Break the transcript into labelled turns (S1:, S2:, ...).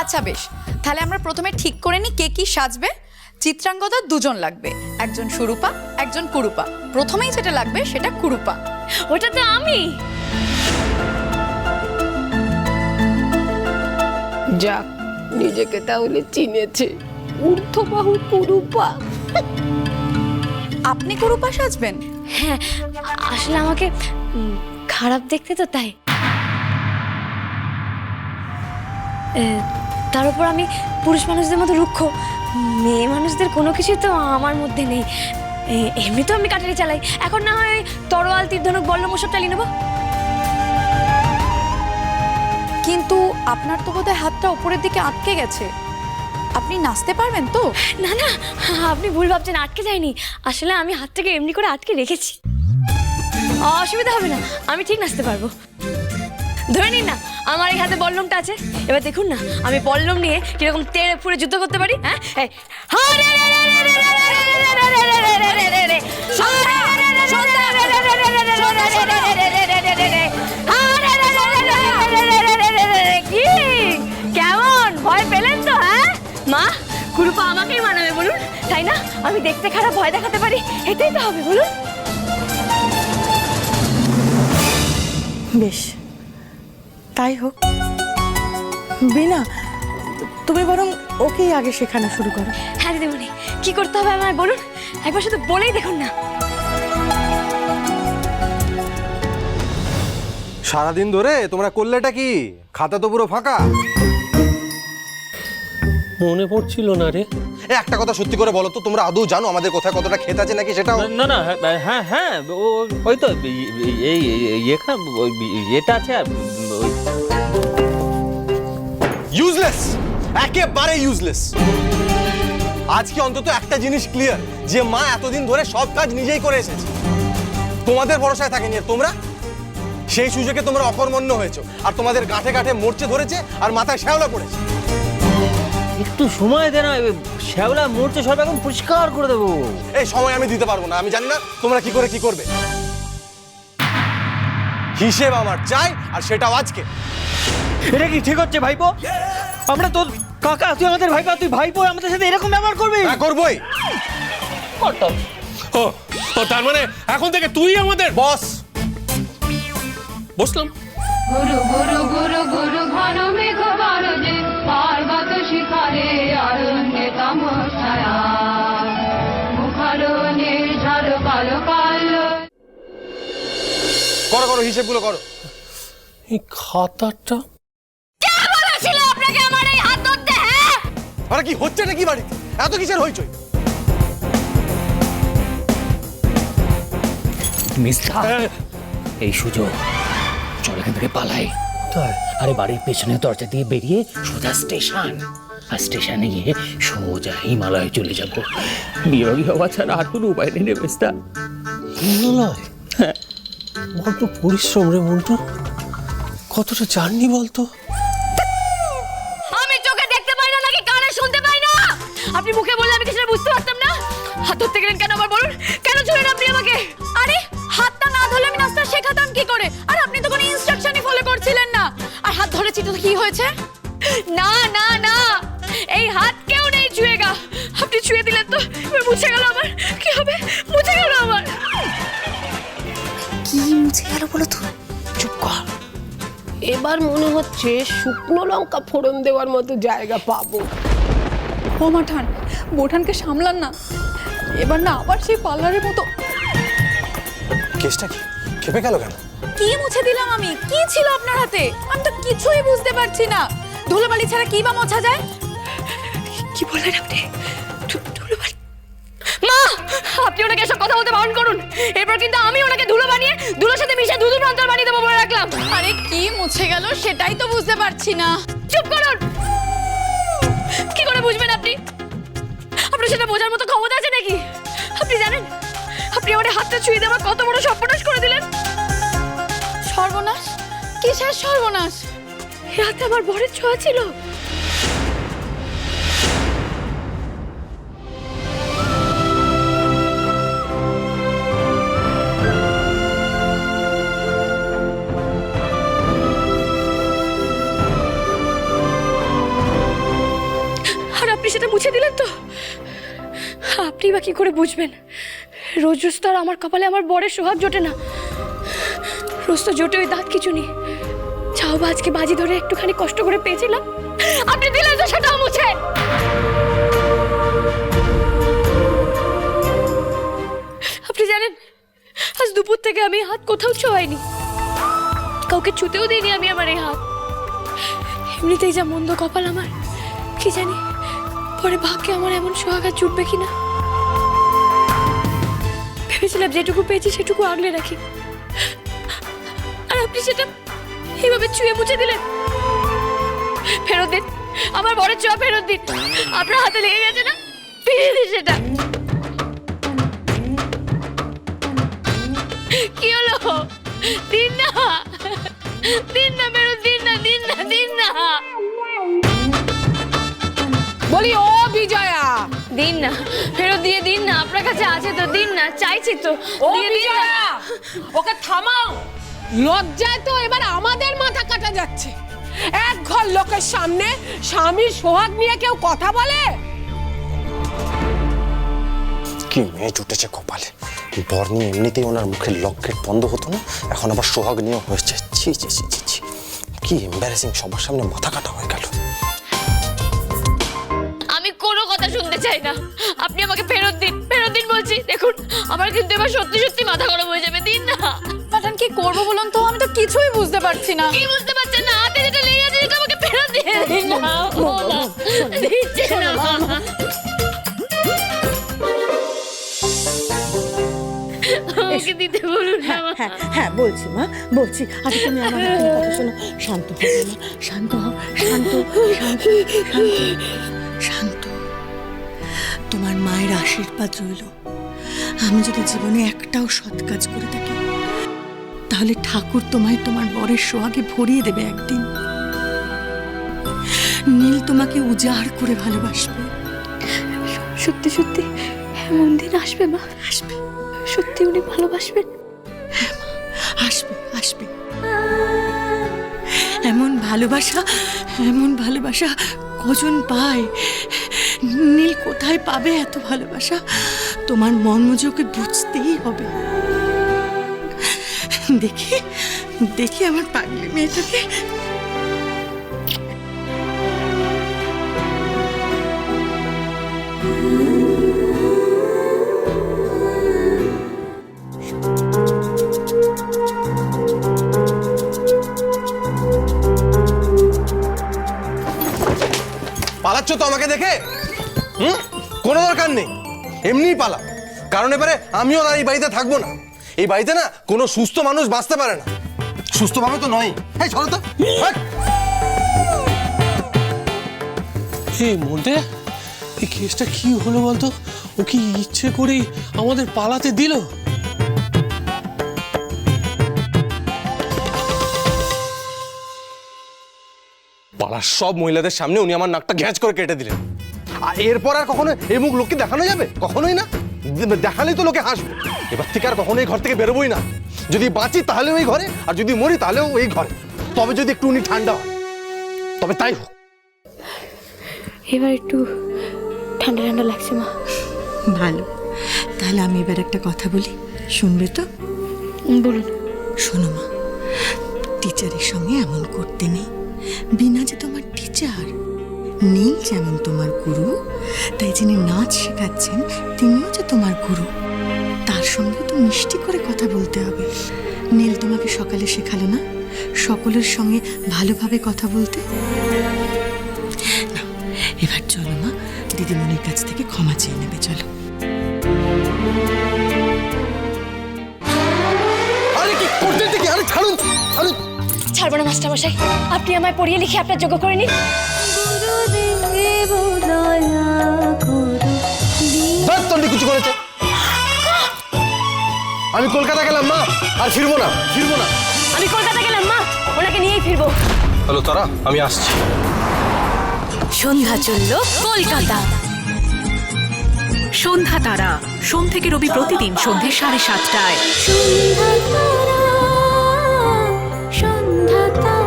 S1: আচ্ছা বেশ তাহলে আমরা প্রথমে ঠিক করে নিই কে কি সাজবে। চিত্রাঙ্গদার দুজন লাগবে একজন সুরূপা একজন কুরুপা। প্রথমেই যেটা লাগবে সেটা কুরুপা।
S2: ওটা তো আমি।
S3: যাক নিজেকে তাহলে চিনেছে ঊর্ধ্ববাহু কুরুপা।
S1: আপনি কুরুপা সাজবেন?
S2: হ্যাঁ আসলে আমাকে খারাপ দেখতে তো তাই। তার উপর আমি পুরুষ মানুষদের মতো রুক্ষ। মেয়ে মানুষদের কোনো কিছু তো আমার মধ্যে নেই। এমনি তো আমি কাটারি চালাই। এখন না হয় তরোয়াল তীর্ধনুক বল্লম ওসব চালিয়ে নেব।
S1: কিন্তু আপনার তো বোধহয় হাতটা উপরের দিকে আটকে গেছে। আপনি নাচতে পারবেন তো?
S2: না না আপনি ভুল ভাবছেন আটকে যায়নি। আসলে আমি হাতটাকে এমনি করে আটকে রেখেছি। অসুবিধা হবে না আমি ঠিক নাচতে পারব। ধরে নিন না আমার এই হাতে বল্লমটা আছে এবার দেখুন না আমি বল্লম নিয়ে কীরকম তেড়ে ফুড়ে যুদ্ধ করতে পারি হ্যাঁ কি কেমন ভয় পেলেন তো হ্যাঁ মা কুরুপা আমাকেই মানাবে বলুন তাই না আমি দেখতে খারাপ ভয় দেখাতে পারি এটাই তো হবে বলুন
S4: বেশ তাই হোক বিনা তুমি বরং ওকেই আগে শেখানো শুরু করো
S2: হ্যাঁ দিদিমণি কি করতে হবে আমায় বলুন একবার শুধু বলেই দেখুন না
S5: সারাদিন ধরে তোমরা করলেটা কি খাতা তো পুরো ফাঁকা
S6: মনে পড়ছিল না রে
S5: এ, একটা কথা সত্যি করে বলো তো তোমরা আদৌ জানো আমাদের কোথায় কতটা ক্ষেত আছে নাকি সেটাও
S6: না না হ্যাঁ, হ্যাঁ হ্যাঁ ও ওই তো এই- এই এই- এখানে ওই এটা আছে আর
S5: ইউজলেস একেবারে ইউজলেস আজকে অন্তত একটা জিনিস ক্লিয়ার যে মা এতদিন ধরে সব কাজ নিজেই করে এসেছে। তোমাদের ভরসায় থাকেনি আর তোমরা? সেই সুযোগে তোমরা অকর্মণ্য হয়েছো আর তোমাদের গাঁঠে গাঁঠে মরচে ধরেছে আর মাথায় শ্যাওলা পড়েছে।
S6: একটু সময় দে না শ্যাওলা মরছে সব এখন পরিষ্কার করে দেবো।
S5: এই সময় আমি দিতে পারব না আমি জানি না তোমরা কি করে কি করবে। হিসেব আমার চাই আর সেটাও আজকে।
S6: এটা কি ঠিক হচ্ছে ভাইপো? আমরা তোর কাকা তুই আমাদের ভাইপো তুই ভাইপো আমাদের সাথে এরকম ব্যবহার করবি?
S5: হ্যাঁ করবোই।
S7: ও ও তার মানে এখন থেকে তুই আমাদের
S5: বস।
S7: বসলাম।
S8: গুরু গুরু গুরু গুরু ঘন মেঘ গরজে পার্বত শিখরে অরণ্যে তমসায়া মুখারো নির্ঝর কালো কালো।
S5: করো করো হিসেবগুলো করো।
S7: এই খাতাটা
S2: আপনাকে আমার এই হাত ধরতে হ্যাঁ?
S5: আরে কি হচ্ছে নাকি বাড়িতে? এত কিসের হইচই?
S9: মিস্টার এই সুযোগ চল এখান থেকে পালাই। আরে বাড়ির পেছনে দরজা দিয়ে বেরিয়ে সোজা স্টেশন। আর স্টেশনে গিয়ে সোজা হিমালয়ে চলে যাব। বিরোগী হওয়া ছাড়া আর কোনো উপায় নেই
S7: হিমালয়? বড্ড পরিশ্রম রে মন্টু। কতটা জার্নি বলতো?
S2: ধরতে গেলেন কেন আবার বলুন? কেন ছুঁলেন আপনি আমাকে?
S1: আরে হাতটা না ধরলে আমি নাচটা শেখাতাম কি করে? আর আপনি তো কোনো ইনস্ট্রাকশনই ফলো করছিলেন না। আর হাত ধরেছি তো কি হয়েছে?
S2: না না না। এই হাত কেউ নেই ছুঁয়েগা। আপনি ছুঁয়ে দিলেন তো এবার মুছে গেল আমার। কি হবে? মুছে গেল আমার।
S3: কি মুছে গেল বলো তো? চুপ কর। এবার মনে হচ্ছে শুকনো লঙ্কা ফোড়ন দেওয়ার মতো জায়গা পাবো।
S1: ও মাঠান বোঠানকে সামলান না। এবার না আবার সেই পার্লারের মতো
S5: কেসটা কি? খেপে গেল কেন?
S1: কি মুছে দিলাম আমি? কি ছিল আপনার হাতে? আমি তো কিছুই বুঝতে পারছি না। ধুলোবালি ছাড়া কি বা মোছা যায়?
S2: কি বললেন আপনি? ধুলোবালি মা! আপনি ওনাকে এসব কথা বলতে বারণ করুন। এরপর কিন্তু আমি ওনাকে ধুলো বানিয়ে ধুলোর সাথে মিশে দুধু অন্তর বানিয়ে দেবো বলে রাখলাম।
S1: আরে কি মুছে গেল সেটাই তো বুঝতে পারছি না।
S2: চুপ করুন! কি করে বুঝবেন আপনি? আপনার সেটা বোঝার মতো ক্ষমতা হাতটা ছুঁয়ে দিয়ে আমার কত বড় সর্বনাশ করে দিলেন?
S1: সর্বনাশ? কিসের সর্বনাশ?
S2: হাতে আমার বরের ছোঁয়া ছিল। সেটা মুছে দিলেন তো? আপনি বা কি করে বুঝবেন? রোজ রোজ তো আর আমার কপালে আমার বরের সোহাগ জোটে না। রোজ তো জোটে ওই দাঁত কিছু নেই। চাও বা আজকে বাজি ধরে একটুখানি কষ্ট করে পেয়েছিলাম। আপনি দিলেন তো সেটাও মুছে। আপনি জানেন, আজ দুপুর থেকে আমি হাত কোথাও ছোঁয়াইনি। কাউকে ছুতেও দিইনি আমি আমার এই হাত। এমনিতেই যা মন্দ কপাল আমার, কি জানি পরে ভাগ্যে আমার এমন সোহাগা জুটবে কিনা। ভেবেছিলাম যেটুকু পেয়েছি, সেটুকু আগলে রাখি। আর আপনি সেটা এইভাবে ছুঁয়ে মুছে দিলেন? ফেরত দিন। আমার বরের ছোঁয়া ফেরত দিন। আপনার হাতে লেগে গেছে না? ফিরিয়ে দিন সেটা। কি হলো? দিন না। দিন না ফেরত, দিন না দিন না দিন না।
S3: বলি, ও বিজয়া
S2: দিন না ফেরত দিয়ে দিন না আপনার কাছে আছে তো দিন না চাইছি তো
S3: ও
S2: দিয়ে দিন না।
S3: বিজয়া ওকে থামাও। লজ্জায় তো এবার আমাদের মাথা কাটা যাচ্ছে। এক ঘর লোকের সামনে স্বামীর সোহাগ নিয়ে কেউ কথা বলে?
S5: কি মেয়ে জুটেছে কপালে? বর নিয়ে এমনিতেই ওনার মুখের লকেট বন্ধ হতো না এখন আবার সোহাগ নিয়ে হয়েছে। ছি ছি ছি ছি কি এম্বারেসিং সবার সামনে মাথা কাটা হয়ে গেল।
S2: শুনতে চাই না। আপনি আমাকে ফেরত দিন ফেরত দিন বলছি। দেখুন আমার কিন্তু এবার সত্যি সত্যি মাথা গরম হয়ে যাবে দিন না।
S1: পাঠান কি করব বলুন তো? আমি তো কিছুই বুঝতে পারছি না।
S2: কি বুঝতে পারছেন না? হাতে যেটা লেগে আছে সেটা আমাকে ফেরত দিয়ে দিন না। ও না, দিচ্ছে না। আমাকে দিতে বলুন না
S4: হ্যাঁ হ্যাঁ বলছি মা বলছি। আগে তুমি আমার কথা শোনো। শান্ত হও শান্ত হও শান্ত শান্ত শান্ত শান্ত তোমার মায়ের আশীর্বাদ রইল। আমি যদি জীবনে একটাও সৎ কাজ করে থাকি তাহলে ঠাকুর তোমায় তোমার বরের সোহাগে ভরিয়ে দেবে একদিন। নীল তোমাকে উজাড় করে ভালোবাসবে।
S2: সত্যি সত্যি এমন দিন আসবে মা।
S4: আসবে।
S2: সত্যি উনি ভালোবাসবেন।
S4: আসবে আসবে। এমন ভালোবাসা এমন ভালোবাসা কজন পায়? নীল কোথায় পাবে এত ভালোবাসা? তোমার মর্ম যে বুঝতেই হবে। দেখি দেখি আমার পাগলি মেয়েটাকে।
S5: এমনিই পালা। কারণ এবারে আমিও আর এই বাড়িতে থাকব না। এই বাড়িতে না কোনো সুস্থ মানুষ বাঁচতে পারে না। সুস্থভাবে তো নয় এই চলো তো।
S7: এই মধ্যে এই কেসটা কি হলো বলতো? ও কি ইচ্ছে করেই আমাদের পালাতে দিল।
S5: পাড়ার সব মহিলাদের সামনে উনি আমার নাকটা ঘ্যাঁচ করে কেটে দিলেন। আর এরপর আর কখনো এই মুখ লোককে দেখানো যাবে? কখনোই না? দেখালেই তো লোকে হাসবে। এবার থেকে আর কখনোই ঘর থেকে বেরোবোই না। যদি বাঁচি তাহলে ওই ঘরে আর যদি মরি তাহলেও ওই ঘরে। তবে যদি একটু উনি ঠান্ডা হয় তবে তাই হোক।
S2: এবার একটু ঠান্ডা ঠান্ডা লাগছে মা।
S4: ভালো। তাহলে আমি এবার একটা কথা বলি। শুনবে তো?
S2: বলুন।
S4: শোনো মা। টিচারের সঙ্গে এমন করতে নেই। বিনা যে তোমার টিচার নীল যেমন তোমার গুরু তাই যিনি নাচ শেখাচ্ছেন তিনিও যে তোমার গুরু। তার সঙ্গে তো মিষ্টি করে কথা বলতে হবে। নীল তোমাকে সকালে শেখালো না? সকলের সঙ্গে ভালোভাবে কথা বলতে? না এবার চলো মা দিদিমণির কাছ থেকে ক্ষমা চেয়ে নেবে চলো।
S5: আরে কি করতে কি আরে ছাড়ুন ছাড়ুন।
S2: ছাড়বো না মাস্টার মশাই আপনি আমায় পড়িয়ে লিখে আপনার যোগ্য করে নিন।
S5: আমি কলকাতা গেলাম মা। আর ফিরবো না ফিরবো না।
S2: আমি কলকাতা গেলাম মা। ওনাকে নিয়েই ফিরবো।
S5: হ্যালো তারা আমি আসছি।
S10: সন্ধ্যা চলল কলকাতা। সন্ধ্যা তারা সোম থেকে রবি প্রতিদিন সন্ধ্যে সাড়ে সাতটায়।
S2: সন্ধ্যা তারা সন্ধ্যা তারা।